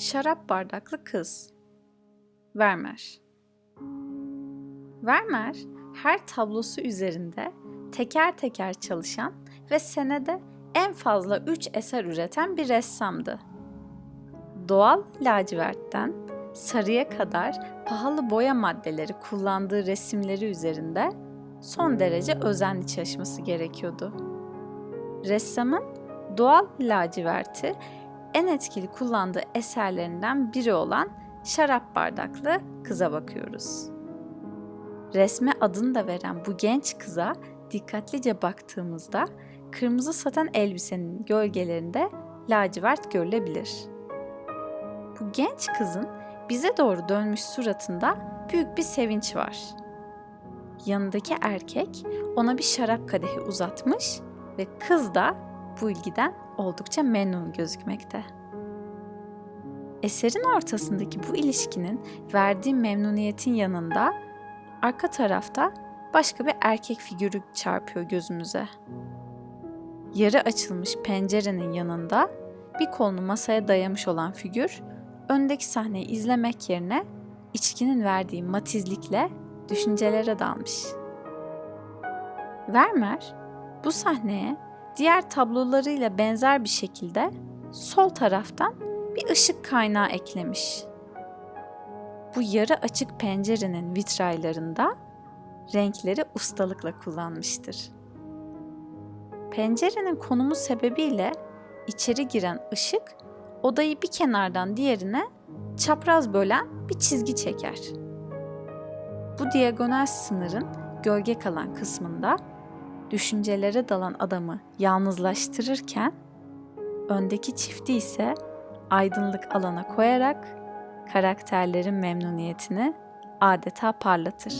Şarap bardaklı kız. Vermeer. Vermeer her tablosu üzerinde teker teker çalışan ve senede en fazla 3 eser üreten bir ressamdı. Doğal lacivertten sarıya kadar pahalı boya maddeleri kullandığı resimleri üzerinde son derece özenli çalışması gerekiyordu. Ressamın doğal laciverti en etkili kullandığı eserlerinden biri olan şarap bardaklı kıza bakıyoruz. Resme adını da veren bu genç kıza dikkatlice baktığımızda kırmızı saten elbisenin gölgelerinde lacivert görülebilir. Bu genç kızın bize doğru dönmüş suratında büyük bir sevinç var. Yanındaki erkek ona bir şarap kadehi uzatmış ve kız da bu ilgiden oldukça memnun gözükmekte. Eserin ortasındaki bu ilişkinin verdiği memnuniyetin yanında arka tarafta başka bir erkek figürü çarpıyor gözümüze. Yarı açılmış pencerenin yanında bir kolunu masaya dayamış olan figür öndeki sahneyi izlemek yerine içkinin verdiği matizlikle düşüncelere dalmış. Vermeer bu sahneye diğer tablolarıyla benzer bir şekilde sol taraftan bir ışık kaynağı eklemiş. Bu yarı açık pencerenin vitraylarında renkleri ustalıkla kullanmıştır. Pencerenin konumu sebebiyle içeri giren ışık odayı bir kenardan diğerine çapraz bölen bir çizgi çeker. Bu diagonal sınırın gölge kalan kısmında düşüncelere dalan adamı yalnızlaştırırken öndeki çifti ise aydınlık alana koyarak karakterlerin memnuniyetini adeta parlatır.